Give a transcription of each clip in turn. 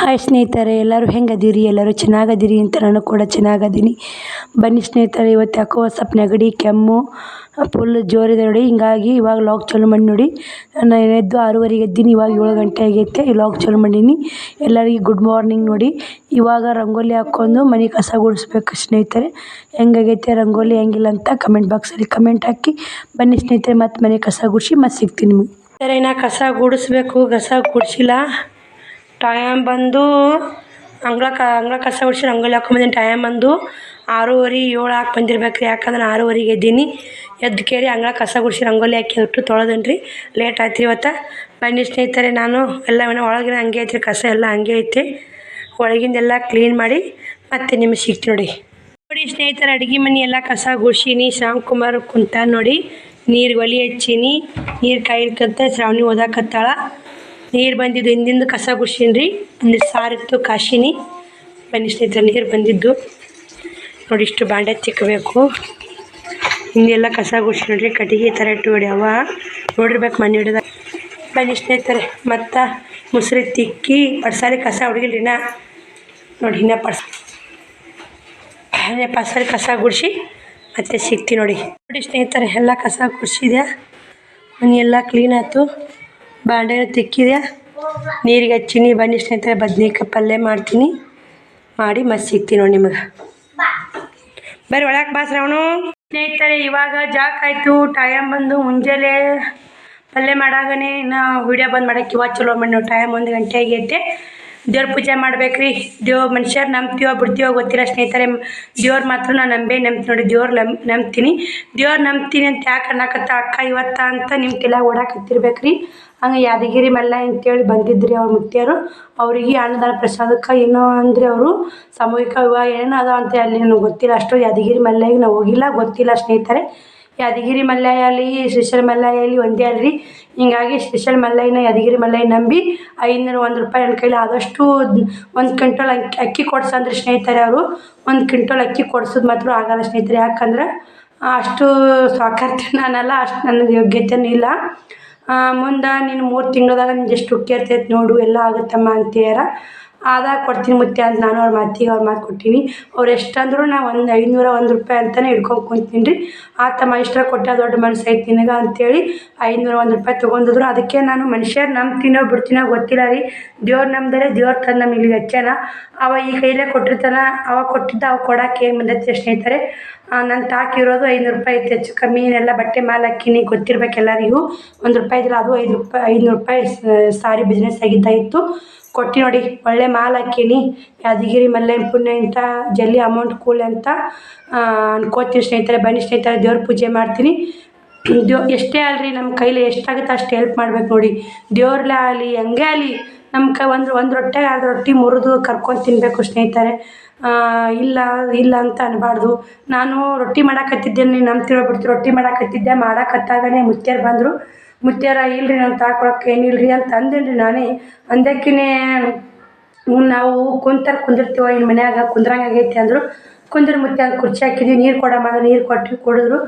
Hi ಸ್ನೇಹಿತರೆ, ಎಲ್ಲರೂ ಹೆಂಗದೀರಿ, ಎಲ್ಲರೂ ಚೆನ್ನಾಗದೀರಿ ಅಂತ ನಾನು ಕೂಡ ಚೆನ್ನಾಗದೀನಿ. ಬನ್ನಿ ಸ್ನೇಹಿತರೆ, ಇವತ್ತು ಯಾಕೋ ಸ್ವಲ್ಪ ನೆಗಡಿ ಕೆಮ್ಮು, ಫುಲ್ ಜೋರಿದೆ ನೋಡಿ. ಹಿಂಗಾಗಿ ಇವಾಗ ಲಾಗ್ ಚಾಲು ಮಾಡಿ ನೋಡಿ. ನಾನು ಎದ್ದು ಆರೂವರೆಗೆ ಎದ್ದೀನಿ, ಇವಾಗ ಏಳು ಗಂಟೆ ಆಗೈತೆ. ಲಾಕ್ ಚಾಲೂ ಮಾಡೀನಿ. ಎಲ್ಲರಿಗೂ ಗುಡ್ ಮಾರ್ನಿಂಗ್ ನೋಡಿ. ಇವಾಗ ರಂಗೋಲಿ ಹಾಕ್ಕೊಂಡು ಮನೆ ಕಸ ಗುಡಿಸ್ಬೇಕು ಸ್ನೇಹಿತರೆ. ಹೆಂಗಾಗೈತೆ, ರಂಗೋಲಿ ಹೆಂಗಿಲ್ಲ ಅಂತ ಕಮೆಂಟ್ ಬಾಕ್ಸಲ್ಲಿ ಕಮೆಂಟ್ ಹಾಕಿ. ಬನ್ನಿ ಸ್ನೇಹಿತರೆ, ಮತ್ತು ಮನೆ ಕಸ ಗುಡಿಸಿ, ಮತ್ತೆ ಸಿಗ್ತೀನಿ ನಿಮಗೆ. ಸರಿ ನಾ ಕಸ ಗುಡಿಸ್ಬೇಕು, ಕಸ ಗುಡಿಸಿಲ್ಲ. ಟೈಮ್ ಬಂದು ಅಂಗಳ ಕ, ಅಂಗಳ ಕಸ ಗುಡಿಸಿ ರಂಗೋಲಿ ಹಾಕೊಂಬಂದಿನಿ ಟೈಮ್ ಬಂದು ಆರೂವರೆ ಏಳು ಹಾಕಿ ಬಂದಿರ್ಬೇಕು ರೀ ಯಾಕಂದ್ರೆ ಆರೂವರೆಗೆ ಎದ್ದೀನಿ. ಎದ್ದು ಕೇರಿ ಅಂಗಳ ಕಸ ಗುಡಿಸಿ ರಂಗೋಲಿ ಹಾಕಿ ಒಟ್ಟು ತೊಳೆದೇನು ರೀ ಲೇಟ್ ಆಯ್ತು ರೀ ಇವತ್ತು. ಬನ್ನಿ ಸ್ನೇಹಿತರೆ, ನಾನು ಎಲ್ಲ ಒಳಗಿನ ಹಂಗೆ ಐತೆ ರೀ ಕಸ ಎಲ್ಲ ಹಂಗೆ ಐತೆ. ಒಳಗಿಂದೆಲ್ಲ ಕ್ಲೀನ್ ಮಾಡಿ ಮತ್ತೆ ನಿಮಗೆ ಸಿಗ್ತೀನಿ ನೋಡಿ. ನೋಡಿ ಸ್ನೇಹಿತರೆ, ಅಡುಗೆ ಮನೆ ಎಲ್ಲ ಕಸ ಗುಡಿಸೀನಿ. ಕುಮಾರ್ ಕುಂತ ನೋಡಿ. ನೀರು ಒಲಿ ಹಚ್ಚೀನಿ. ನೀರು ಕಾಯಿಲ್ಕಂತ ಶ್ರಾವಣಿ ಓದಾಕತ್ತಾಳ. ನೀರು ಬಂದಿದ್ದು, ಹಿಂದಿಂದ ಕಸ ಗುಡ್ಸಿನ್ರಿ. ರೀ ಒಂದಿಷ್ಟು ಸಾರಿತ್ತು ಕಾಶಿನಿ. ಬನ್ನಿ ಸ್ನೇಹಿತರೆ, ನೀರು ಬಂದಿದ್ದು. ನೋಡಿ ಇಷ್ಟು ಬಾಂಡೆ ತಿಕ್ಕಬೇಕು ಹಿಂದೆಲ್ಲ ಕಸ ಗುಡ್ಸಿ ನೋಡ್ರಿ ಕಟ್ಟಿಗೆ ಈ ಥರ ಇಟ್ಟು ಅವ ನೋಡಿರ್ಬೇಕು ಮನೆ ಹಿಡಿದ. ಬನ್ನಿ ಸ್ನೇಹಿತರೆ, ಮತ್ತು ಮುಸ್ರಿ ತಿಕ್ಕಿ ಪಡ್ಸಾರಿ ಕಸ ಹುಡುಗಿಲ್ರಿ ನಾ. ನೋಡಿ ಇನ್ನ ಪಡ್ಸ ಪರ್ಸಾರಿ ಕಸ ಗುಡಿಸಿ, ಮತ್ತೆ ಸಿಗ್ತೀನಿ ನೋಡಿ. ನೋಡಿ ಸ್ನೇಹಿತರೆ, ಎಲ್ಲ ಕಸ ಗುಡಿಸಿದೆ ಮನೆ ಎಲ್ಲ ಕ್ಲೀನ್ ಆಯ್ತು. ಬಾಂಡೆ ತಿಕ್ಕಿದೆ ನೀರಿಗೆ ಹಚ್ಚಿನಿ ಬನ್ನಿ ಸ್ನೇಹಿತರೆ, ಬದ್ನಿಕಾಯಿ ಪಲ್ಯ ಮಾಡ್ತೀನಿ. ಮಾಡಿ ಮತ್ತೆ ಸಿಗ್ತೀನಿ ನೋಡಿ ನಿಮಗೆ. ಬರೀ ಒಳಗೆ ಬಾ ಶ್ರವಣು. ಸ್ನೇಹಿತರೆ, ಇವಾಗ ಜಾಕ್ ಆಯಿತು, ಟೈಮ್ ಬಂದು ಮುಂಜಾನೆ ಪಲ್ಯ ಮಾಡಾಗನೇ. ಇನ್ನು ವಿಡಿಯೋ ಬಂದು ಮಾಡಕ್ಕೆ ಇವಾಗ ಚಲೋ ಮಾಡಿ ಟೈಮ್ ಒಂದು ಗಂಟೆ ಆಗೈತೆ ದೇವ್ರ ಪೂಜೆ ಮಾಡ್ಬೇಕ್ರಿ. ದೇವ್ರ ದೇವ್ ಮನುಷ್ಯರು ನಂಬ್ತೀವೋ ಬಿಡ್ತೀವೋ ಗೊತ್ತಿಲ್ಲ ಸ್ನೇಹಿತರೆ. ದೇವ್ರ ಮಾತ್ರ ನಾನು ನಂಬೇ ನಂಬ್ತೀನಿ ನೋಡಿ, ದೇವ್ರ ನಂಬ್ ನಂಬ್ತೀನಿ. ದೇವ್ರ ನಂಬ್ತೀನಿ ಅಂತ ಯಾಕೆ ಅನ್ನಕತ್ತ ಅಕ್ಕ ಇವತ್ತ ಅಂತ ನಿಮ್ಮ ತಲೆಯಾಗ ಓಡಾಕತ್ತಿರ್ಬೇಕು ರೀ ಹಂಗೆ ಯಾದಗಿರಿ ಮಲ್ಲ ಅಂತೇಳಿ ಬಂದಿದ್ರಿ ಅವ್ರ ಮುತ್ಯರು. ಅವರಿಗೆ ಅನ್ನದಾನ ಪ್ರಸಾದಕ್ಕೆ ಏನೋ ಅಂದರೆ ಅವರು ಸಾಮೂಹಿಕ ವಿವಾಹ ಏನೋ ಅದ ಅಂತ ಅಲ್ಲಿ ನನಗೆ ಗೊತ್ತಿಲ್ಲ. ಅಷ್ಟು ಯಾದಗಿರಿ ಮಲ್ಯಾಗೆ ನಾವು ಹೋಗಿಲ್ಲ, ಗೊತ್ತಿಲ್ಲ ಸ್ನೇಹಿತರೆ. ಯಾದಗಿರಿ ಮಲ್ಲಯ್ಯ ಅಲ್ಲಿ ಶ್ರೀಶೈಲ ಅಲ್ಲಿ ಒಂದೇ ಅಲ್ರಿ. ಹಿಂಗಾಗಿ ಶ್ರೀಶೈಲ ಮಲ್ಲಯ್ಯನ ಯಾದಗಿರಿ ಮಲ್ಲಯ್ಯ ನಂಬಿ ಐನೂರು ಒಂದು ರೂಪಾಯಿ ನನ್ನ ಕೈಲಿ ಆದಷ್ಟು ಒಂದು ಕ್ವಿಂಟಲ್ ಅಕ್ಕಿ ಅಕ್ಕಿ ಕೊಡ್ಸಂದ್ರೆ ಸ್ನೇಹಿತರೆ ಅವರು. ಒಂದು ಕ್ವಿಂಟಲ್ ಅಕ್ಕಿ ಕೊಡ್ಸೋದು ಮಾತ್ರ ಆಗಲ್ಲ ಸ್ನೇಹಿತರೆ. ಯಾಕಂದ್ರೆ ಅಷ್ಟು ಸಾಕಾರ್ತಿ ನಾನಲ್ಲ, ಅಷ್ಟು ನನಗೆ ಯೋಗ್ಯತೆಯೂ ಇಲ್ಲ. ಮುಂದೆ ನೀನು ಮೂರು ತಿಂಗಳದಾಗ ನಿಂಗೆ ಎಷ್ಟು ಉಕ್ಕೇರ್ತೈತೆ ನೋಡು ಎಲ್ಲ ಆಗುತ್ತಮ್ಮ ಅಂತೀಯಾರ ಆದಾಗ ಕೊಡ್ತೀನಿ ಮುತ್ತೆ ಅಂತ ನಾನು ಅವ್ರ ಮಾತಿಗೆ ಅವ್ರ ಮಾತು ಕೊಟ್ಟೀನಿ. ಅವ್ರು ಎಷ್ಟು ಅಂದರೂ ನಾ ಒಂದು ಐನೂರ ಒಂದು ರೂಪಾಯಿ ಅಂತಲೇ ಹಿಡ್ಕೊಂಡು ಕುಂತೀನಿ ರೀ ಆತಮ್ಮ ಇಷ್ಟ ಕೊಟ್ಟ ದೊಡ್ಡ ಮನಸ್ಸು ಐತಿ ನಿನಗೆ ಅಂತೇಳಿ ಐನೂರ ಒಂದು ರೂಪಾಯಿ ತೊಗೊಂಡಿದ್ರು. ಅದಕ್ಕೆ ನಾನು ಮನುಷ್ಯರು ನಂಬ್ತೀನೋ ಬಿಡ್ತೀನೋ ಗೊತ್ತಿಲ್ಲ ರೀ. ದೇವ್ರು ನಂಬ್ದರೆ ದೇವ್ರು ತಂದು ನಮ್ಮ ಇಲ್ಲಿಗೆ ಹಚ್ಚಾನ. ಅವ ಈ ಕೈಲೇ ಕೊಟ್ಟಿರ್ತಾನ. ಅವ ಕೊಟ್ಟಿದ್ದ ಅವ ಕೊಡಕ್ಕೆ ಏನು ಬಂದೈತೆ ಸ್ನೇಹಿತರೆ ನನ್ನ ತಾಕಿರೋದು ಐನೂರು ರೂಪಾಯಿ ಐತೆ, ಹೆಚ್ಚು ಕಮ್ಮಿ ಎಲ್ಲ ಬಟ್ಟೆ ಮಾಲ್ ಹಾಕಿನಿ ಗೊತ್ತಿರ್ಬೇಕು ಎಲ್ಲರಿಗೂ ಒಂದು ರೂಪಾಯಿ ಇದ್ರೆ ಅದು ಐದು ರೂಪಾಯಿ, ಐನೂರು ರೂಪಾಯಿ ಸಾರಿ ಬಿಸ್ನೆಸ್ ಆಗಿದ್ದಾಯಿತು ಕೊಟ್ಟು ನೋಡಿ, ಒಳ್ಳೆ ಮಾಲ್ ಹಾಕೀನಿ ಯಾದಗಿರಿ ಮಲ್ಲೆ ಪುಣ್ಯ ಅಂತ ಜಲ್ಲಿ ಅಮೌಂಟ್ ಕೂಲಿ ಅಂತ ಅನ್ಕೋತೀನಿ ಸ್ನೇಹಿತರೆ, ಬನ್ನಿ ಸ್ನೇಹಿತರೆ, ದೇವ್ರ ಪೂಜೆ ಮಾಡ್ತೀನಿ. ದೇವ್, ಎಷ್ಟೇ ಅಲ್ರಿ ನಮ್ಮ ಕೈಲಿ ಎಷ್ಟಾಗುತ್ತೆ ಅಷ್ಟು ಹೆಲ್ಪ್ ಮಾಡ್ಬೇಕು ನೋಡಿ. ದೇವ್ರಲ್ಲ ಆಗಲಿ, ಹೆಂಗೆ ಆಗಲಿ ನಮ್ಮ ಕೈ, ಒಂದು ಒಂದು ರೊಟ್ಟೆ ಎರಡು ರೊಟ್ಟಿ ಮುರಿದು ಕರ್ಕೊಂಡು ತಿನ್ನಬೇಕು ಸ್ನೇಹಿತರೆ. ಇಲ್ಲ ಇಲ್ಲ ಅಂತ ಅನ್ಬಾರ್ದು. ನಾನು ರೊಟ್ಟಿ ಮಾಡಾಕತ್ತಿದ್ದೆ ನೀನು ನಮ್ಮ ಬಿಡ್ತೀರೋ ರೊಟ್ಟಿ ಮಾಡಾಕತ್ತಿದ್ದೆ, ಮಾಡಾಕತ್ತಾಗನೇ ಮುತ್ಯಾರು ಬಂದರು. ಮುತ್ಯಾರ, ಇಲ್ರಿ ನಾನು ತಾಕೊಳಕ್ಕೆ ಏನಿಲ್ರಿ ಅಂತ ಅಂದೇನಿ ರೀ ನಾನೇ. ಅಂದಕ್ಕಿನೇ ನಾವು ಕುಂತಾರ ಕುಂದಿರ್ತೀವ ಇನ್ನು ಮನ್ಯಾಗ ಕುಂದ್ರಂಗೆ ಆಗೈತಿ ಅಂದರು, ಕುಂದ್ರ ಮುತ್ಯಾಗ ಕುರ್ಚಿ ಹಾಕಿದ್ವಿ, ನೀರು ಕೊಡಮ್ಮ ಅಂದ್ರೆ ನೀರು ಕೊಟ್ಟು ಕುಡಿದ್ರು.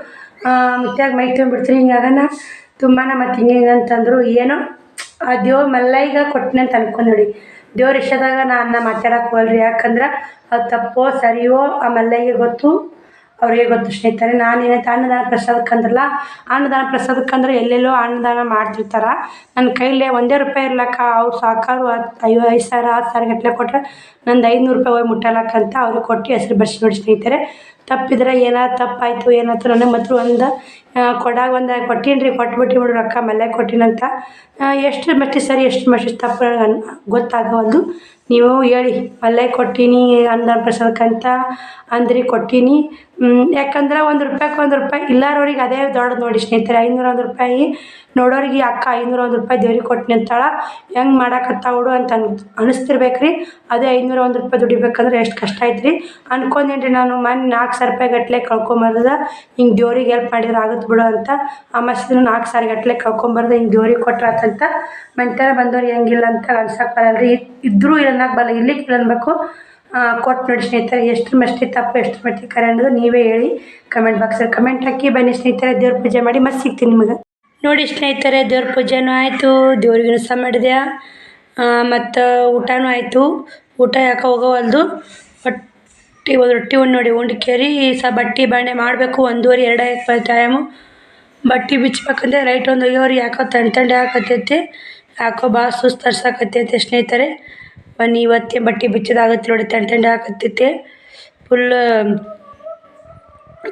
ಮುತ್ಯಾಗ ಮೈ ತುಂಬಿಡ್ತ್ರಿ, ಹಿಂಗಾಗನ ತುಂಬಾನ ಮತ್ತು ಹಿಂಗೆ ಅಂತಂದರು. ಏನೋ, ಆ ದೇವ್ರ ಮಲ್ಲೈಗ ಕೊಟ್ಟನೆ ಅಂತ ಅನ್ಕೊಂಡು ನೋಡಿ. ದೇವ್ರ ಇಷ್ಟದಾಗ ನಾನು ಮಾತಾಡಕ್ಕೆ ಹೋಗಲ್ರಿ, ಯಾಕಂದ್ರೆ ಅದು ತಪ್ಪೋ ಸರಿಯೋ ಆ ಮಲ್ಲೈಗೆ ಗೊತ್ತು. ಅವ್ರಿಗೆ ಗೊತ್ತು ಸ್ನೇಹಿತರೆ, ನಾನು ಏನೈತೆ ಅನ್ನದಾನ ಪ್ರಸಾದಕ್ಕೆ ಅಂದ್ರಲ್ಲ, ಅನ್ನದಾನ ಪ್ರಸಾದಕ್ಕೆ ಅಂದ್ರೆ ಎಲ್ಲೆಲ್ಲೋ ಅನ್ನದಾನ ಮಾಡ್ತಿರ್ತಾರೆ. ನನ್ನ ಕೈಲೇ ಒಂದೇ ರೂಪಾಯಿ ಇರ್ಲಕ್ಕ, ಅವ್ರು ಸಾಕಾರು ಐವ, ಐದು ಸಾವಿರ ಹತ್ತು ಸಾವಿರ ಗಟ್ಟಲೆ ಕೊಟ್ಟರೆ ನಂದು ಐನೂರು ರೂಪಾಯಿ ಹೋಗಿ ಮುಟ್ಟಲಕ್ಕಂತ ಅವ್ರಿಗೆ ಕೊಟ್ಟು ಹೆಸ್ರು ಬರ್ಸಿ ನೋಡಿ ಸ್ನೇಹಿತರೆ. ತಪ್ಪಿದ್ರೆ ಏನಾರು ತಪ್ಪಾಯಿತು, ಏನಾಯ್ತು ನನಗೆ ಮಾತ್ರ ಒಂದು ಕೊಡಾಗ ಒಂದು ಕೊಟ್ಟೀನಿ ರೀ ಕೊಟ್ಬಿಟ್ಟು ಬಿಡು ರೊಕ್ಕ ಮಲ್ಯ ಕೊಟ್ಟಿನಂತ ಎಷ್ಟು ಮಟ್ಟಿ ಸರಿ, ಎಷ್ಟು ಮಟ್ಟಿ ತಪ್ಪು ಗೊತ್ತಾಗವಲ್ದು. ನೀವು ಹೇಳಿ ಮಲ್ಲೆ ಕೊಟ್ಟೀನಿ ಅನ್ನ ಪ್ರಸಾದಕ್ಕಂತ ಅಂದ್ರಿ ಕೊಟ್ಟೀನಿ. ಯಾಕಂದ್ರೆ ಒಂದು ರೂಪಾಯಿಗೆ ಒಂದು ರೂಪಾಯಿ ಇಲ್ಲಾರವ್ರಿಗೆ ಅದೇ ದೊಡ್ಡದು ನೋಡಿ ಸ್ನೇಹಿತರೆ, ಐನೂರ ಒಂದು ರೂಪಾಯಿ ನೋಡೋರಿಗೆ ಅಕ್ಕ ಐನೂರ ಒಂದು ರೂಪಾಯಿ ದೇವ್ರಿಗೆ ಕೊಟ್ಟಿನಿ ಅಂತಾಳೆ. ಹೆಂಗೆ ನೋಡು ಅಂತ ಅನ್ ಅನಿಸ್ತಿರ್ಬೇಕು ರೀ ಅದೇ ಐನೂರ ಒಂದು ರೂಪಾಯಿ ದುಡಿಬೇಕಂದ್ರೆ ಎಷ್ಟು ಕಷ್ಟ ಐತ್ರಿ. ಅನ್ಕೊಂಡೇನ್ರಿ ಅನ್ಕೊಂಡೇನಿ ನಾನು ಮೊನ್ನೆ ನಾಲ್ಕು ಸಾವಿರ ರೂಪಾಯಿ ಗಟ್ಟಲೆ ಕಳ್ಕೊಂಬರ್ದ, ಹಿಂಗೆ ದೇವ್ರಿಗೆ ಹೆಲ್ಪ್ ಮಾಡಿದ್ರೆ ಆಗುತ್ತೆ ಬಿಡು ಅಂತ. ಆ ಮಸೀದಿನ ನಾಲ್ಕು ಸಾರಿ ಗಟ್ಟಲೆ ಕಳ್ಕೊಂಬಾರ್ದು ಹಿಂಗೆ ದೇವ್ರಿಗೆ ಕೊಟ್ರೆ ಆತಂತ ಮನ್ಯಾಗ ಬಂದವ್ರು ಹೆಂಗಿಲ್ಲ ಅಂತ ಅನ್ಸಕ್ಕೆ ಬರಲ್ಲ ರೀ ಇದ್ದರೂ ಅನ್ನಕ್ಕೆ ಬರಲ್ಲ. ಇಲ್ಲಿ ಅನ್ಬೇಕು. ಕೊಟ್ಟು ನೋಡಿ ಸ್ನೇಹಿತರೆ, ಎಷ್ಟು ಮಸ್ತಿ ತಪ್ಪು, ಎಷ್ಟು ಮಟ್ಟಿ ಕರೆ ಅನ್ನೋದು ನೀವೇ ಹೇಳಿ ಕಮೆಂಟ್ ಬಾಕ್ಸಲ್ಲಿ. ಕಮೆಂಟ್ ಹಾಕಿ ಬನ್ನಿ ಸ್ನೇಹಿತರೆ, ದೇವ್ರ ಪೂಜೆ ಮಾಡಿ ಮತ್ತೆ ಸಿಗ್ತೀನಿ ನಿಮಗೆ. ನೋಡಿ ಸ್ನೇಹಿತರೆ, ದೇವ್ರ ಪೂಜೆನೂ ಆಯಿತು. ದೇವ್ರಿಗೂ ಸಹ ಮಾಡಿದೆ ಮತ್ತು ಊಟನೂ ಆಯಿತು. ಊಟ ಯಾಕೆ ಹೋಗವಲ್ದು. ಹೊಟ್ಟೆ ಒಂದು ರೊಟ್ಟಿ ಒಂದು ನೋಡಿ ಉಂಡು ಕೆರಿ, ಸ ಬಟ್ಟೆ ಬಾಣೆ ಮಾಡಬೇಕು, ಒಂದೂವರೆ, ಎರಡು ಆಯ್ತು ಟೈಮು ಬಟ್ಟೆ ಬಿಚ್ಚಬೇಕಂದ್ರೆ ಲೈಟ್ ಒಂದು ಒಯ್ಯೋರಿ ಯಾಕೋ ತಣ್ಣ ತಣ್ಣ ಹಾಕತ್ತೈತಿ. ಯಾಕೋ ಭಾಳ ಸುಸ್ತು ಅನ್ಸಕತ್ತೈತಿ ಸ್ನೇಹಿತರೆ. ಬನ್ನಿ, ಇವತ್ತೇ ಬಟ್ಟೆ ಬಿಚ್ಚೋದಾಗತ್ತೆ ನೋಡಿ ತಣ್ಣ ತಣ್ಣ ಹಾಕತ್ತೈತೆ. ಫುಲ್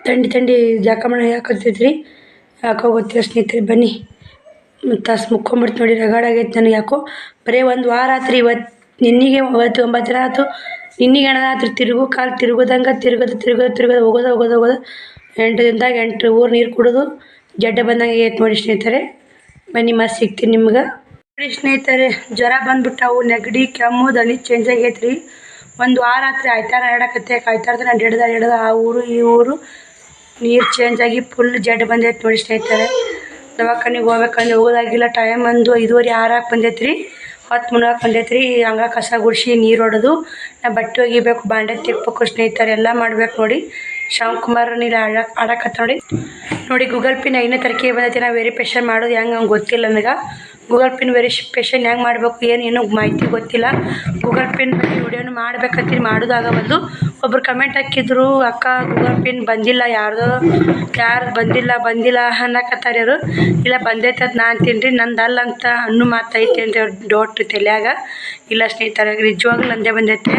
ತಂಡಿ ತಂಡಿ ಜಾಕಮಣ ಹಾಕತ್ತೈತಿ ರೀ ಯಾಕೋ ಗೊತ್ತಿಲ್ಲ ಸ್ನೇಹಿತರೆ, ಬನ್ನಿ. ತಾಸು ಮುಕ್ಕೊಂಬಿಡ್ತು ನೋಡಿ ರಗಾಡಾಗೈತೆ ನನಗೆ ಯಾಕೋ. ಬರೀ ಒಂದು ವಾರ ಆತ್ರಿ ಇವತ್ತು, ನಿನ್ನೆಗೆ ಇವತ್ತು ಒಂಬತ್ತು ದಿನ ಆಯ್ತು ನಿನ್ನೆಗೆ ಹಣ ಆತು ತಿರುಗು ಕಾಲು ತಿರುಗೋದಂಗೆ ತಿರುಗೋದು ತಿರುಗೋದು ತಿರುಗೋದು ಹೋಗೋದು ಹೋಗೋದು ಹೋಗೋದು ಎಂಟು ದಿನದಾಗ ಎಂಟು ಊರು ನೀರು ಕುಡಿದು. ಜಡ್ಡ ಬಂದಂಗೆ ಏತ್ ನೋಡಿ ಸ್ನೇಹಿತರೆ. ಬನ್ನಿ ಮತ್ತೆ ಸಿಗ್ತೀನಿ ನಿಮ್ಗೆ. ನೋಡಿ ಸ್ನೇಹಿತರೆ, ಜ್ವರ ಬಂದ್ಬಿಟ್ಟವು, ನೆಗಡಿ, ಕೆಮ್ಮು ದನಿ ಚೇಂಜ್ ಆಗೈತೆ ರೀ ಒಂದು ವಾರ ಆತ್ರಿ ಆಯ್ತಾರ ಹೇಳಕತ್ತೆ ಕಾಯ್ತಾರ ನಾನು ಹಿಡ್ದ ಹಿಡ್ದ ಆ ಊರು, ಈ ಊರು ನೀರು ಚೇಂಜ್ ಆಗಿ ಫುಲ್ ಜಡ್ ಬಂದೈತೆ ನೋಡಿ ಸ್ನೇಹಿತರೆ. ದವಾಖಾನಿಗೆ ಹೋಗ್ಬೇಕಂದ್ರೆ ಹೋಗೋದಾಗಿಲ್ಲ. ಟೈಮ್ ಒಂದು ಐದುವರೆ ಆರಾಕ ಬಂದೈತೆ ರೀ ಹೊತ್ತು ಮುನ್ನೋಕೆ ಬಂದೈತೆ ರೀ ಹಂಗ ಕಸ ಗುಡಿಸಿ ನೀರು ಹೊಡೆದು, ನಾ ಬಟ್ಟೆ ಒಗಿಬೇಕು, ಬಾಂಡೆ ತಿಕ್ಬೇಕು ಸ್ನೇಹಿತರೆ ಎಲ್ಲ ಮಾಡ್ಬೇಕು ನೋಡಿ. ಶ್ಯಾಮ್ ಕುಮಾರ್ ನೀರು ಆಡ, ಆಡಕತ್ತ ನೋಡಿ. ನೋಡಿ, ಗೂಗಲ್ ಪಿನ್ ಐದನೇ ತರಕೆ ಬಂದೈತಿ ನಾ ವೆರಿಫಿಕೇಷನ್ ಮಾಡೋದು ಹೆಂಗೆ ಹಂಗೆ ಗೊತ್ತಿಲ್ಲ ನನಗೆ. ಗೂಗಲ್ ಪಿನ್ ವೆರಿಫಿಕೇಷನ್ ಹೆಂಗೆ ಮಾಡಬೇಕು, ಏನು, ಏನೂ ಮಾಹಿತಿ ಗೊತ್ತಿಲ್ಲ. ಗೂಗಲ್ ಪಿನ್ ಬಗ್ಗೆ ವಿಡಿಯೋನು ಮಾಡೋದಾಗ ಮಾಡೋದಾಗವಲ್ದು ಒಬ್ರು ಕಮೆಂಟ್ ಹಾಕಿದ್ರು, ಅಕ್ಕ ಗೂಗಲ್ ಪಿನ್ ಬಂದಿಲ್ಲ, ಯಾರ್ದೋ, ಯಾರು ಬಂದಿಲ್ಲ ಬಂದಿಲ್ಲ ಅನ್ನಕತ್ತಾರೆ ಅವರು ಇಲ್ಲ ಬಂದೈತೆ ಅದು ನಾನು ಅಂತೀನಿ ರೀ ಅಲ್ಲ ಅಂತ ಅನ್ನೋ ಮಾತೈತೆ ಅಂತ ಡೌಟ್ ತಲೆಯಾಗ. ಇಲ್ಲ, ಸ್ನೇಹಿತರೆ, ನಿಜವಾಗ್ಲೂ ನಂದೇ ಬಂದೈತೆ.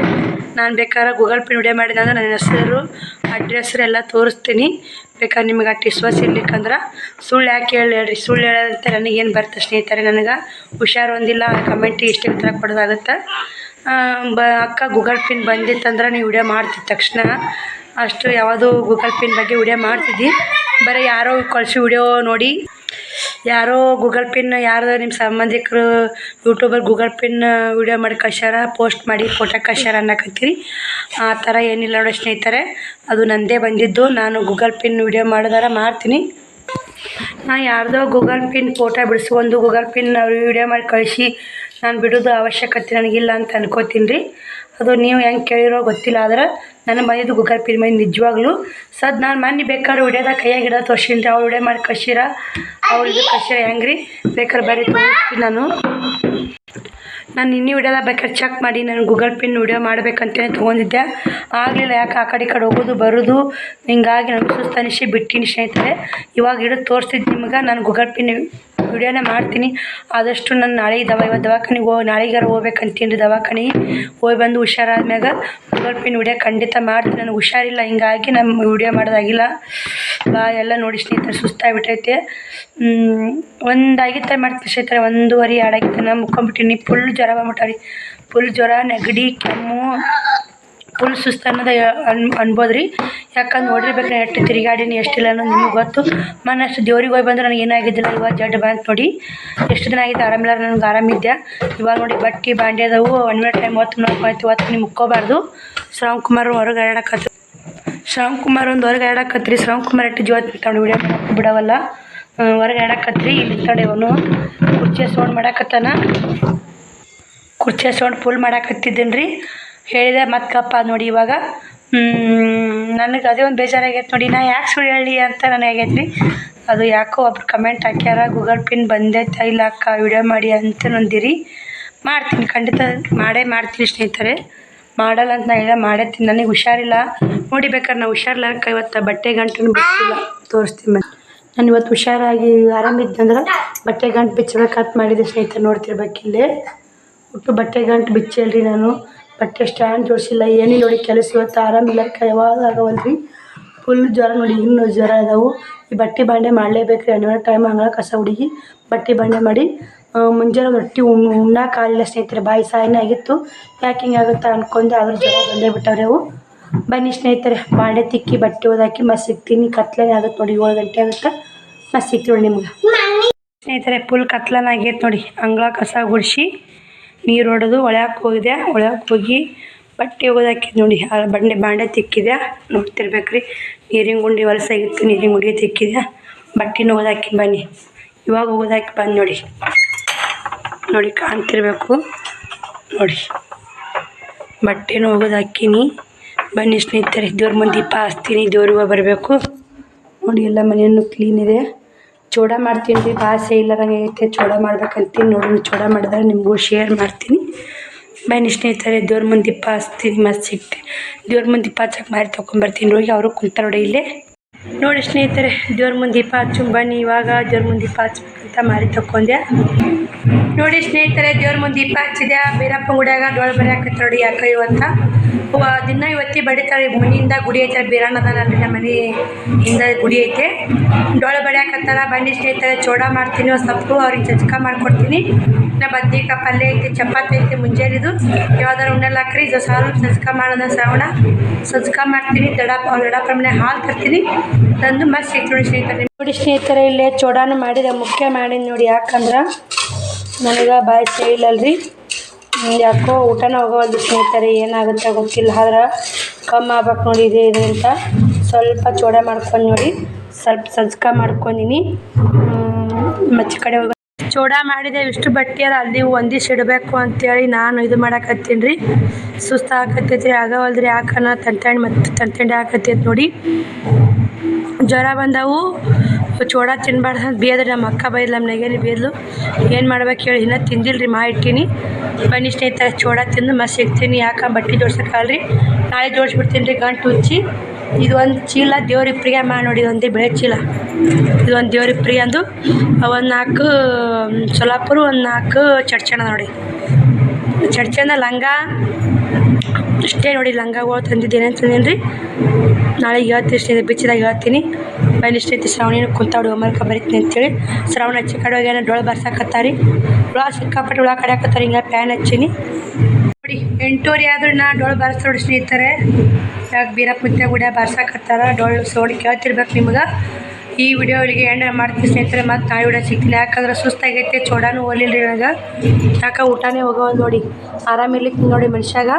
ನಾನು ಬೇಕಾದ್ರೆ ಗೂಗಲ್ ಪಿನ್ ವಿಡಿಯೋ ಮಾಡಿದೆ ಅಂದ್ರೆ ನನ್ನ ಹೆಸರು, ಅಡ್ರೆಸ್ ಎಲ್ಲ ತೋರಿಸ್ತೀನಿ. ಬೇಕಾದ್ರೆ ನಿಮ್ಗೆ ಅಷ್ಟು ವಿಶ್ವಾಸ ಇರ್ಲಿಕ್ಕಂದ್ರೆ ಸುಳ್ಳು ಯಾಕೆ ಹೇಳಿ, ಹೇಳ್ರಿ? ಸುಳ್ಳು ಹೇಳೋದಂತೆ ನನಗೇನು ಬರ್ತದೆ ಸ್ನೇಹಿತರೆ ನನಗೆ? ಹುಷಾರು ಹೊಂದಿಲ್ಲ ಕಮೆಂಟಿಗೆ ಇಷ್ಟೇ ಉತ್ತರ ಕೊಡೋದಾಗುತ್ತೆ? ಬ, ಅಕ್ಕ ಗೂಗಲ್ ಪಿನ್ ಬಂದಿತ್ತಂದ್ರೆ ನೀವು ವಿಡಿಯೋ ಮಾಡ್ತಿದ್ದ ತಕ್ಷಣ. ಅಷ್ಟು ಯಾವುದು ಗೂಗಲ್ ಪಿನ್ ಬಗ್ಗೆ ವಿಡಿಯೋ ಮಾಡ್ತಿದ್ದಿ. ಬರೀ ಯಾರೋ ಕಳಿಸಿ ವಿಡಿಯೋ ನೋಡಿ. ಯಾರೋ ಗೂಗಲ್ ಪಿನ್ ಯಾರು ನಿಮ್ಮ ಸಂಬಂಧಿಕರು ಯೂಟ್ಯೂಬರ್ ಗೂಗಲ್ ಪಿನ್ ವಿಡಿಯೋ ಮಾಡಿ ಕಳ್ಸ್ಯಾರ, ಪೋಸ್ಟ್ ಮಾಡಿ ಫೋಟೋ ಕಳ್ಸ್ಯಾರ ಅನ್ನಕತ್ತೀರಿ. ಆ ಥರ ಏನಿಲ್ಲ ನೋಡಿ ಸ್ನೇಹಿತರೆ. ಅದು ನಂದೇ ಬಂದಿದ್ದು. ನಾನು ಗೂಗಲ್ ಪಿನ್ ವಿಡಿಯೋ ಮಾಡಿದಾರ ಮಾಡ್ತೀನಿ. ನಾ ಯಾರ್ದೋ ಗೂಗಲ್ ಪಿನ್ ಫೋಟೋ ಬಿಡಿಸಿ, ಒಂದು ಗೂಗಲ್ ಪಿನ್ ವಿಡಿಯೋ ಮಾಡಿ ಕಳಿಸಿ, ನಾನು ಬಿಡೋದು ಅವಶ್ಯಕತೆ ನನಗಿಲ್ಲ ಅಂತ ಅನ್ಕೋತೀನಿ ರೀ ಅದು ನೀವು ಹೆಂಗೆ ಕೇಳಿರೋ ಗೊತ್ತಿಲ್ಲ, ಆದ್ರೆ ನನ್ನ ಮನೆಯದು ಗೂಗಲ್ ಪಿನ್ ಮನೆ ನಿಜವಾಗ್ಲೂ. ಸದ್ ನಾನು ಮನೆ ಬೇಕಾದ್ರೆ ವಿಡಿಯೋದಾಗ ಕೈಯಾಗ ಹಿಡಿದ ತೋರ್ಸಿನಿ ಅವ್ರು ವಿಡಿಯೋ ಮಾಡಿ ಕಳ್ಸಿರ? ಅವ್ರು ಇದು ಹೆಂಗ್ರಿ? ಹೆಂಗೆ ರೀ ಬೇಕಾದ್ರೆ ಬರೀ ತೋರಿಸ್ತೀನಿ ನಾನು. ನಾನು ನಿನ್ನೆ ವಿಡಿಯೋದ ಬೇಕಾದ್ರೆ ಚೆಕ್ ಮಾಡಿ, ನಾನು ಗೂಗಲ್ ಪಿನ್ ವಿಡಿಯೋ ಮಾಡ್ಬೇಕಂತೇಳಿ ತೊಗೊಂಡಿದ್ದೆ. ಆಗಲಿಲ್ಲ, ಯಾಕೆ ಆ ಕಡೆ ಈ ಕಡೆ ಹೋಗೋದು, ಬರೋದು? ಹಿಂಗಾಗಿ ನನಗೆ ಸುಸ್ತು ಅನಿಸಿ ಬಿಟ್ಟಿನಿ ಸ್ನೇಹಿತರೆ ಇವಾಗ ಹಿಡಿದು ತೋರಿಸ್ತಿದ್ದು ನಿಮ್ಗೆ, ನಾನು ಗೂಗಲ್ ಪಿನ್ ವಿಡಿಯೋನ ಮಾಡ್ತೀನಿ. ಆದಷ್ಟು ನಾನು ನಾಳೆ ದವ ಇವತ್ತು ದವಾಖಾನಿಗೆ ಹೋಗಿ ನಾಳೆಗಾರ ಹೋಗ್ಬೇಕಂತೀನಿ ರೀ ದವಾಖಾನೆ. ಹೋಗಿ ಬಂದು ಹುಷಾರಾದ್ಮ್ಯಾಗ ಗೂಗಲ್ ಪಿನ್ ವಿಡಿಯೋ ಖಂಡಿತ ಮಾಡ್ತೀನಿ. ನನಗೆ ಹುಷಾರಿಲ್ಲ, ಹಿಂಗಾಗಿ ನಮ್ಮ ವಿಡಿಯೋ ಮಾಡೋದಾಗಿಲ್ಲ. ಬಾ, ಎಲ್ಲ ನೋಡಿ ಸ್ನೇಹಿತರೆ, ಸುಸ್ತಾಗಿಬಿಟ್ಟೈತೆ. ಒಂದಾಗಿತ್ತ ಮಾಡ್ತೀನಿ ಸ್ನೇಹಿತರೆ, ಒಂದೂವರೆ ನಾನು ಮುಕ್ಕೊಂಬಿಟ್ಟಿನಿ ಫುಲ್ ಜ್ವರ ಬಂದ್ಬಿಟ್ಟಾರಿ ಫುಲ್ ಜ್ವರ, ನೆಗಡಿ, ಕೆಮ್ಮು. ಫುಲ್ ಸುಸ್ತು ಅನ್ನೋದು ಅನ್ ಅನ್ಬೋದು ರೀ ಯಾಕಂದ್ರೆ ನೋಡಿರ್ಬೇಕು ಎಷ್ಟು ತಿರುಗಾಡಿನಿ ಎಷ್ಟಿಲ್ಲ ಅನ್ನೋದು ನಿಮಗೆ ಗೊತ್ತು. ಮೊನ್ನೆ ಅಷ್ಟು ದೇವ್ರಿಗೆ ಹೋಗಿ ಬಂದ್ರೆ ನನಗೆ ಏನಾಗಿದ್ದಿಲ್ಲ ಇವಾಗ ಜಡ್ ಬಂತು ನೋಡಿ. ಎಷ್ಟು ದಿನ ಆಗಿತ್ತು ಆರಾಮಿಲ್ಲ ನನಗೆ ಆರಾಮಿದ್ದೆ ಇವಾಗ ನೋಡಿ ಬಟ್ಟೆ, ಬಾಂಡೆ ಅದಾವು. ಒನ್ ಟೈಮ್ ಹೊತ್ತು ಆಯ್ತು ಹೊತ್ತು ನೀವು ಮುಕ್ಕೋಬಾರ್ದು. ಶ್ರಾವಣ್ ಕುಮಾರ್ ಹೊರಗೆ ಆಡಕತ್ತು ಶ್ರಾವಣ್ ಕುಮಾರ್ ಒಂದು ಹೊರಗೆ ಆಡಕತ್ರಿ ಶ್ರಾವಣ್ ಕುಮಾರ್ ಎಷ್ಟು ಜೀವ ತಾನು ವಿಡಿಯೋ ಬಿಡವಲ್ಲ. ಹೊರಗೆ ಆಡಕತ್ರಿ ಇಲ್ಲಿ ತಡೆ ಅವನು ಕುರ್ಚಿ ಸೌಂಡ್ ಮಾಡಕತ್ತಾನ. ಕುರ್ಚಿ ಸೌಂಡ್ ಫುಲ್ ಮಾಡಾಕತ್ತಿದ್ದೀನಿ ರೀ ಹೇಳಿದೆ ಮತ್ತೆ ಕಪ್ಪ ನೋಡಿ ಇವಾಗ. ನನಗೆ ಅದೇ ಒಂದು ಬೇಜಾರಾಗೈತೆ ನೋಡಿ, ನಾ ಯಾಕೆ ಸುಳ್ಳು ಹೇಳಿ ಅಂತ ನನಗೆ ರೀ ಅದು ಯಾಕೋ ಒಬ್ರು ಕಮೆಂಟ್ ಹಾಕ್ಯಾರ ಗೂಗಲ್ ಪಿನ್ ಬಂದೈತೆ ಇಲ್ಲ ಅಕ್ಕ ವಿಡಿಯೋ ಮಾಡಿ ಅಂತ ನೊಂದಿರಿ. ಮಾಡ್ತೀನಿ, ಖಂಡಿತ ಮಾಡೇ ಮಾಡ್ತೀನಿ ಸ್ನೇಹಿತರೆ. ಮಾಡಲ್ಲ ಅಂತ ನಾ ಹೇಳ ಮಾಡೇತೀನಿ ನನಗೆ ಹುಷಾರಿಲ್ಲ. ನೋಡಿ ಬೇಕಾದ್ರೆ ನಾವು ಹುಷಾರಿಲ್ಲ ಇವತ್ತು ಬಟ್ಟೆ ಗಂಟು ಬಿಚ್ಚಿಲ್ಲ. ತೋರಿಸ್ತೀನಿ ನಾನು ಇವತ್ತು ಹುಷಾರಾಗಿ ಆರಾಮಿದ್ದಂದ್ರೆ ಬಟ್ಟೆ ಗಂಟು ಬಿಚ್ಚಬೇಕಂತ ಮಾಡಿದೆ ಸ್ನೇಹಿತರೆ ನೋಡ್ತಿರ್ಬೇಕಿಲ್ಲೇ ಒಟ್ಟು ಬಟ್ಟೆ ಗಂಟು ಬಿಚ್ಚಲ್ರಿ ನಾನು. ಬಟ್ಟೆ ಸ್ಟ್ಯಾಂಡ್ ಜೋಡಿಸಿಲ್ಲ ಏನಿಲ್ಲ ನೋಡಿ ಕೆಲಸ ಇವತ್ತು ಆರಾಮಿಲ್ಲ ಯಾವಾಗ ಆಗವಲ್ರಿ? ಫುಲ್ ಜ್ವರ ನೋಡಿ ಇನ್ನೂ ಜ್ವರ ಇದಾವೆ. ಈ ಬಟ್ಟೆ ಬಾಂಡೆ ಮಾಡಲೇಬೇಕು ರೀ ಹನ್ನೆರಡು ಟೈಮ್ ಹಂಗೆ ಕಸ ಹುಡುಗಿ ಬಟ್ಟೆ ಬಾಂಡೆ ಮಾಡಿ ಮುಂಜಾನೆ ರೊಟ್ಟಿ ಉಣ್ ಉಣ್ಣಕ್ಕಾಗಲಿಲ್ಲ ಸ್ನೇಹಿತರೆ ಬಾಯಿ ಸಾಯನೇ ಆಗಿತ್ತು. ಯಾಕೆ ಹಿಂಗೆ ಆಗುತ್ತೆ ಅನ್ಕೊಂಡೆ ಆದ್ರೆ ಜ್ವರ ಬಂದೇ ಬಿಟ್ಟವ್ರೆ ಅವು. ಬನ್ನಿ ಸ್ನೇಹಿತರೆ ಬಾಂಡೆ ತಿಕ್ಕಿ ಬಟ್ಟೆ ಓದಾಕಿ ಮತ್ತೆ ಸಿಗ್ತೀನಿ. ಕತ್ಲೇ ಆಗುತ್ತೆ ನೋಡಿ ಏಳು ಗಂಟೆ ಆಗುತ್ತೆ. ಮತ್ತೆ ಸಿಗ್ತೀವಿ ನಿಮ್ಗೆ. ಸ್ನೇಹಿತರೆ ಫುಲ್ ಕತ್ಲನಾಗೈತೆ ನೋಡಿ ಅಂಗಳ ಕಸ ಗುಡಿಸಿ. ನೀರು ಹೊಡೆದು ಒಳ್ಯಾಕೆ ಹೋಗಿದೆ ಒಳ್ಯಾಕೆ ಹೋಗಿ ಬಟ್ಟೆ ಒಗ್ದಾಕಿದ್ದು ನೋಡಿ ಬಂಡೆ, ಬಾಂಡೆ ತಿಕ್ಕಿದೆ ನೋಡ್ತಿರ್ಬೇಕು ರೀ ನೀರಿನ ಗುಂಡಿ ಹೊಲಸಾಗಿತ್ತು ನೀರಿನ ಗುಂಡಿಗೆ ತಿಕ್ಕಿದೆ ಬಟ್ಟೆನೂ ಹಾಕಿ ಬನ್ನಿ. ಇವಾಗ ಒಗೆದಾಕಿ ಬಂದು ನೋಡಿ. ನೋಡಿ, ಕಾಣ್ತಿರ್ಬೇಕು. ನೋಡಿ. ಬಟ್ಟೆನೂ ಒಗೆದು ಹಾಕೀನಿ ಬನ್ನಿ ಸ್ನೇಹಿತರೆ, ದೇವ್ರ ಮುಂದೆ ದೀಪ ಹಚ್ತೀನಿ, ದೇವ್ರಿಗೆ ಬರಬೇಕು. ನೋಡಿ, ಎಲ್ಲ ಮನೆಯನ್ನು ಕ್ಲೀನ್ ಇದೆ. ಚೂಡ ಮಾಡ್ತೀನಿ ರೀ ಭಾಷೆ ಇಲ್ಲದಂಗೆ ಐತೆ, ಚೂಡ ಮಾಡ್ಬೇಕಂತೀನಿ ನೋಡೋಣ ಚೂಡ ಮಾಡಿದಾಗ ನಿಮಗೂ ಶೇರ್ ಮಾಡ್ತೀನಿ. ಬನ್ನಿ ಸ್ನೇಹಿತರೆ ದೇವ್ರ ಮುಂದೆ ದೀಪ ಹಚ್ತೀನಿ, ಮಸ್ತ್ ಸಿಗ್ತೀನಿ ದೇವ್ರ ಮುಂದೆ ದೀಪ ಹಚ್ಚಕ್ಕೆ ಮಾರಿ ತೊಗೊಂಬರ್ತೀನಿ ಹೋಗಿ ಅವರು ಕುಂತಾರೆ ನೋಡಿ ಇಲ್ಲೇ. ನೋಡಿ ಸ್ನೇಹಿತರೆ ದೇವ್ರ ಮುಂದೆ ದೀಪ ಹಚ್ಚು ಬನ್ನಿ, ಇವಾಗ ದೇವ್ರ ಮುಂದೆ ದೀಪ ಹಚ್ಬೇಕಂತ ಮಾರಿ ತಕೊಂಡೆ ನೋಡಿ ಸ್ನೇಹಿತರೆ ದೇವ್ರ ಮುಂದೆ ದೀಪ ಹಚ್ಚಿದೆ ಬೀರಪ್ಪ ಗುಡಿಯಾಗ ಡೋಳ್ ಬರೆಯಾಕತ್ತ ನೋಡಿ ಯಾಕೆ ಇವತ್ತ ದಿನ ಇವತ್ತಿ ಬಡಿತಾರೆ ಮನೆಯಿಂದ ಗುಡಿ ಐತೆ ಬೀರಣ್ಣದ ನಮ್ಮ ಮನೆಯಿಂದ ಗುಡಿ ಐತೆ. ಡೋಳ ಬಡಿಯಾಕತ್ತಾರ ಬಂಡಿ ಸ್ನೇಹಿತರೆ, ಚೋಡ ಮಾಡ್ತೀನಿ, ಒಂದು ಸೊಪ್ಪು, ಅವ್ರಿಗೆ ಚಚ್ಕ ಮಾಡ್ಕೊಡ್ತೀನಿ. ನಾ ಬದ್ನಿಕಾಯಿ ಪಲ್ಯ ಐತಿ, ಚಪಾತಿ ಐತಿ, ಮುಂಜಾನೆದು. ಯಾವ್ದಾರು ಉಣ್ಣೆಲ್ಲ ಹಾಕ್ರಿ, ಇದು ಸಾರು ಸಜ್ಕ ಮಾಡೋದ ಶ್ರಾವಣ. ಸಜ್ಕ ಮಾಡ್ತೀನಿ, ದಡ ದಡ ಪ್ರಮಾಣ ಹಾಲು ತರ್ತೀನಿ. ತಂದು ಮತ್ತೆ ಸಿಗ್ತೀನಿ ಸ್ನೇಹಿತರೆ. ನೋಡಿ ಸ್ನೇಹಿತರೆ, ಇಲ್ಲೇ ಚೋಡಾನು ಮಾಡಿದೆ, ಮುಖ್ಯ ಮಾಡಿದ್ ನೋಡಿ ಯಾಕಂದ್ರೆ, ನನಗೆ ಬಾಯಿ ಸೇರಿಲ್ಲಲ್ರಿ. ಯಾಕೋ ಊಟನ ಹೋಗೋದು ಸ್ನೇಹಿತರೆ, ಏನಾಗುತ್ತೆ ಗೊತ್ತಿಲ್ಲ. ಆದ್ರೆ ಕಮ್ಮಿ ಆಗ್ಬೇಕು ನೋಡಿ ಇದೆ ಇದು ಅಂತ ಸ್ವಲ್ಪ ಚೂಡ ಮಾಡ್ಕೊಂಡು ನೋಡಿ. ಸ್ವಲ್ಪ ಸಜ್ಕ ಮಾಡ್ಕೊಂಡಿನಿ. ಮಚ್ಚ ಕಡೆ ಹೋಗ. ಚೂಡ ಮಾಡಿದೆ, ಇಷ್ಟು ಬಟ್ಟೆ ಅದ, ಅಲ್ಲಿ ಒಂದಿಷ್ಟು ಇಡಬೇಕು ಅಂತೇಳಿ ನಾನು ಇದು ಮಾಡಕತ್ತೀನಿ ರೀ. ಸುಸ್ತು ಆಕತ್ತೈತಿ ರೀ ಆಗವಲ್ದ್ರಿ ಯಾಕನ ತಂತಂಡು ಮತ್ತು ತಂತಂಡಿ ಹಾಕತ್ತೈತಿ ನೋಡಿ. ಜ್ವರ ಬಂದವು ಚೋಡ ತಿನ್ಬಾರ್ದು ಅಂತ ಬೇದ್ರೆ ನಮ್ಮ ಅಕ್ಕ ಬೈದ್ಲು, ನಮ್ಮ ನೆಗೆಲಿ ಬೇದ್ಲು. ಏನು ಮಾಡ್ಬೇಕು ಹೇಳಿ, ಇನ್ನೂ ತಿಂದಿಲ್ಲ ರೀ ಮಾ ಇಟ್ಟೀನಿ. ಬನ್ನಿ ಸ್ನೇಹಿತರೆ ಚೋಡ ತಿಂದು ಮಸ್ತ್ ಸಿಗ್ತೀನಿ. ಯಾಕೆ? ಬಟ್ಟೆ ಜೋಡ್ಸೋಕ್ಕಲ್ರಿ ನಾಳೆ ಜೋಡಿಸ್ಬಿಡ್ತೀನಿ ರೀ ಗಂಟು ಉಚ್ಚಿ. ಇದು ಒಂದು ಚೀಲ ದೇವ್ರಿಗೆ ಪ್ರಿಯ ಮಾಡಿ ನೋಡಿ, ಒಂದೇ ಬೆಳೆ ಚೀಲ. ಇದು ಒಂದು ದೇವ್ರಿಗೆ ಪ್ರಿಯ ಅಂದು. ಒಂದು ನಾಲ್ಕು, ಸೊಲಾಪುರ, ಒಂದು ನಾಲ್ಕು ಚಡ್ಚಣ ನೋಡಿ. ಚಡ್ಚಣ ಲಂಗ ಇಷ್ಟೇ ನೋಡಿ ಲಂಗಗಳು ತಂದಿದ್ದೇನೆ ಅಂತಂದೇನು ರೀ ನಾಳೆ ಹೇಳ್ತೀನಿ ಇಷ್ಟೇ, ಬಿಚ್ಚಿದಾಗ ಹೇಳ್ತೀನಿ. ಬನ್ನಿ ಸ್ನೇಹಿತರೆ ಶ್ರಾವಣಿನ ಕುಂತಾಡು ಹೋಮ್ವರ್ಕ ಬರಿತೀನಿ ಅಂತೇಳಿ. ಶ್ರಾವಣ ಹಚ್ಚಿ ಕಡೆ ಏನೋ ಡೊಳ ಬರ್ಸಾಕತ್ತಾರಿ. ಹುಳ ಸಿಕ್ಕಾಪಟ್ಟೆ ಹುಳ ಕಡಿಯಾಕತ್ತಾರೆ ಹಿಂಗೆ ಪ್ಯಾನ್ ಹಚ್ಚೀನಿ. ನೋಡಿ, ಎಂಟೂವರೆ ಆದ್ರೂ ನಾ ಡೊಳ್ಳು ಬಾರಿಸ್ತಾ ನೋಡಿ ಸ್ನೇಹಿತರೆ. ಯಾಕೆ ಬೀರಪ್ಪ ಮುತ್ಯ ಗುಡಿಯ ಬರ್ಸಾಕತ್ತಾರ, ಡೊಳ್ಳು ಸೋಡಿ ಕೇಳ್ತಿರ್ಬೇಕು ನಿಮ್ಗೆ. ಈ ವಿಡಿಯೋ ಇಲ್ಲಿಗೆ ಎಂಡ್ ಮಾಡ್ತೀನಿ ಸ್ನೇಹಿತರೆ, ಮತ್ತು ನಾಳೆ ವಿಡಿಯೋ ಸಿಗ್ತೀನಿ ಯಾಕಂದ್ರೆ ಸುಸ್ತಾಗೈತೆ, ಚೋಡಾನು ಹೋಲಿಲ್ಲ ರೀ ನನಗೆ ಯಾಕೆ, ಊಟನೇ ಹೋಗೋದು ನೋಡಿ. ಆರಾಮಿರ್ಲಿಕ್ಕೆ ನೋಡಿ ಮನುಷ್ಯಾಗ.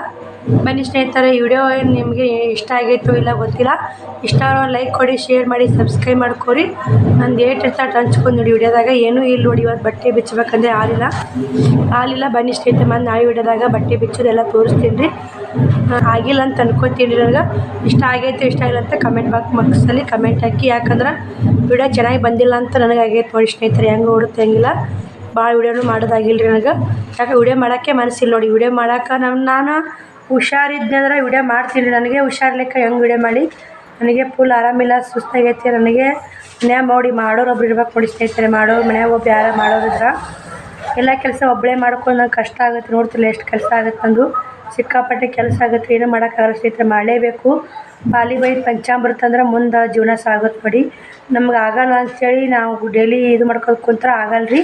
ಬನ್ನಿ ಸ್ನೇಹಿತರೆ, ಈ ವಿಡಿಯೋ ನಿಮಗೆ ಇಷ್ಟ ಆಗೈತೋ ಇಲ್ಲ ಗೊತ್ತಿಲ್ಲ. ಇಷ್ಟ ಲೈಕ್ ಕೊಡಿ, ಶೇರ್ ಮಾಡಿ, ಸಬ್ಸ್ಕ್ರೈಬ್ ಮಾಡ್ಕೊರಿ. ನಂದು ಏಟ್ ಇರ್ತಾಟ್ ಹಂಚ್ಕೊಂಡು ನೋಡಿ ವಿಡಿಯೋದಾಗ. ಏನೂ ಇಲ್ಲ ನೋಡಿ ಇವತ್ತು ಬಟ್ಟೆ ಬಿಚ್ಚಬೇಕಂದ್ರೆ ಹಾಲಿಲ್ಲ. ಹಾಲಿಲ್ಲ, ಬನ್ನಿ ಸ್ನೇಹಿತರೆ, ಮತ್ತು ನಾಳೆ ವಿಡಿಯೋದಾಗ ಬಟ್ಟೆ ಬಿಚ್ಚೋದೆಲ್ಲ ತೋರಿಸ್ತೀನಿ ರೀ. ಆಗಿಲ್ಲ ಅಂತ ಅನ್ಕೋತೀನಿ ನನಗೆ ಇಷ್ಟ ಆಗೈತೆ ಇಷ್ಟ ಆಗಿಲ್ಲ ಅಂತ ಕಮೆಂಟ್ ಬಾಕ್ಸ್ ಬಾಕ್ಸಲ್ಲಿ ಕಮೆಂಟ್ ಹಾಕಿ. ಯಾಕಂದ್ರೆ ವಿಡಿಯೋ ಚೆನ್ನಾಗಿ ಬಂದಿಲ್ಲ ಅಂತ ನನಗೆ ಆಗೈತೆ ನೋಡಿ ಸ್ನೇಹಿತರೆ, ಹೆಂಗೆ ಓಡುತ್ತೆ ಹೆಂಗಿಲ್ಲ. ಭಾಳ ವಿಡಿಯೋನು ಮಾಡೋದಾಗಿಲ್ಲ ರೀ ನನಗೆ. ಯಾಕೆ ವಿಡಿಯೋ ಮಾಡೋಕ್ಕೆ ಮನಸ್ಸಿಲ್ಲ ನೋಡಿ. ವಿಡಿಯೋ ಮಾಡೋಕೆ ನಮ್ಮ ನಾನು ಹುಷಾರಿದ್ದೆ ಅಂದ್ರೆ ವಿಡಿಯೋ ಮಾಡ್ತೀನಿ. ನನಗೆ ಹುಷಾರ್ಲಿಕ್ಕೆ ಹೆಂಗೆ ವಿಡಿಯೋ ಮಾಡಿ? ನನಗೆ ಫುಲ್ ಆರಾಮಿಲ್ಲ ಸುಸ್ತಾಗೈತೆ ನನಗೆ ಮನ್ಯಾಗ ನೋಡಿ ಮಾಡೋರು ಒಬ್ರು ಇರ್ಬೇಕು ನೋಡಿ ಸ್ನೇಹಿತರೆ. ಮಾಡೋರು ಮನ್ಯಾಗ ಒಬ್ರು ಯಾರು ಮಾಡೋರಿದ್ರೆ. ಎಲ್ಲ ಕೆಲಸ ಒಬ್ಬಳೇ ಮಾಡ್ಕೊಂಡು ನಂಗೆ ಕಷ್ಟ ಆಗುತ್ತೆ. ನೋಡ್ತಿಲ್ಲ ಎಷ್ಟು ಕೆಲಸ ಆಗುತ್ತೆ ಅಂದು ಸಿಕ್ಕಾಪಟ್ಟೆ ಕೆಲಸ ಆಗುತ್ತೆ. ಏನು ಮಾಡೋಕ್ಕಾಗಲ್ಲ ಸ್ನೇಹಿತರೆ, ಮಾಡಲೇಬೇಕು. ಬಾಲಿ ಬೈ ಪಂಚಾಮೃತ ಅಂದ್ರೆ ಮುಂದೆ ಜೀವನ ಸಾಗುತ್ತೆ ನೋಡಿ ನಮ್ಗೆ ಆಗಲ್ಲ ಅಂಥೇಳಿ ನಾವು ಡೈಲಿ ಇದು ಮಾಡ್ಕೊಂಡು ಕುಂತ್ರೆ ಆಗಲ್ಲ ರೀ.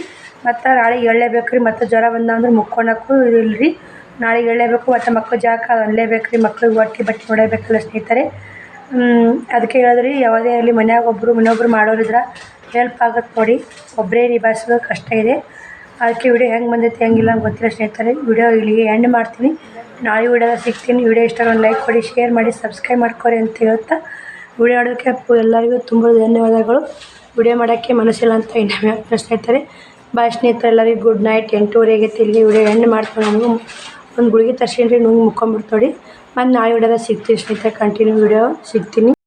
ಮತ್ತು ನಾಳೆ ಏಳಲೇಬೇಕು ರೀ. ಮತ್ತು ಜ್ವರ ಬಂದ ಅಂದ್ರೆ ಮುಕ್ಕೊಳಕ್ಕೂ ಇಲ್ಲ ರೀ. ನಾಳೆ ಏಳಲೇಬೇಕು, ಮತ್ತು ಮಕ್ಕಳು ಜಾಕ ಅನ್ಲೇಬೇಕು ರೀ. ಮಕ್ಳಿಗೆ ಹೊಟ್ಟೆ ಬಟ್ಟೆ ನೋಡಬೇಕಲ್ಲ ಸ್ನೇಹಿತರೆ. ಅದಕ್ಕೆ ಹೇಳಿದ್ರಿ, ಯಾವುದೇ ಆಗಲಿ ಮನ್ಯಾಗ ಒಬ್ರು ಮಾಡೋರಿದ್ರೆ ಹೆಲ್ಪ್ ಆಗುತ್ತೆ ನೋಡಿ. ಒಬ್ಬರೇ ನಿಭಾಯಿಸೋದು ಕಷ್ಟ ಇದೆ. ಅದಕ್ಕೆ ವಿಡಿಯೋ ಹೆಂಗೆ ಬಂದೈತೆ, ಹೆಂಗಿಲ್ಲ ಅಂತ ಗೊತ್ತಿಲ್ಲ ಸ್ನೇಹಿತರೆ. ವಿಡಿಯೋ ಇಲ್ಲಿಗೆ ಎಂಡ್ ಮಾಡ್ತೀನಿ. ನಾಳೆ ವಿಡಿಯೋ ಸಿಗ್ತೀನಿ. ವಿಡಿಯೋ ಇಷ್ಟ ಒಂದು ಲೈಕ್ ಕೊಡಿ ಶೇರ್ ಮಾಡಿ ಸಬ್ಸ್ಕ್ರೈಬ್ ಮಾಡ್ಕೊರಿ ಅಂತ ಹೇಳ್ತಾ. ವಿಡಿಯೋ ನೋಡೋಕ್ಕೆ ಎಲ್ಲರಿಗೂ ತುಂಬ ಧನ್ಯವಾದಗಳು. ವಿಡಿಯೋ ಮಾಡೋಕ್ಕೆ ಮನಸ್ಸಿಲ್ಲ ಅಂತ ಇನ್ನೊಮ್ಮೆ ಸ್ನೇಹಿತರೆ. ಬಾಯ್ ಸ್ನೇಹಿತರೆ, ಎಲ್ಲರಿಗೂ ಗುಡ್ ನೈಟ್ ಎಂಟೂವರೆಗೆ ತಿರುಗಿ ವಿಡಿಯೋ ಎಂಡ್ ಮಾಡ್ತೀನಿ. ನನಗೂ ಒಂದು ಗುಳಿಗೆ ತರ್ಸಿನ್ರಿ ನುಂಗೆ ಮುಕ್ಕೊಂಬಿಡ್ತೋಡಿ ಮತ್ತು ನಾಳೆ ವಿಡಿಯೋದಾಗ ಸಿಗ್ತೀವಿ ಸ್ನೇಹಿತರೆ. ಕಂಟಿನ್ಯೂ ವಿಡಿಯೋ ಸಿಗ್ತೀನಿ.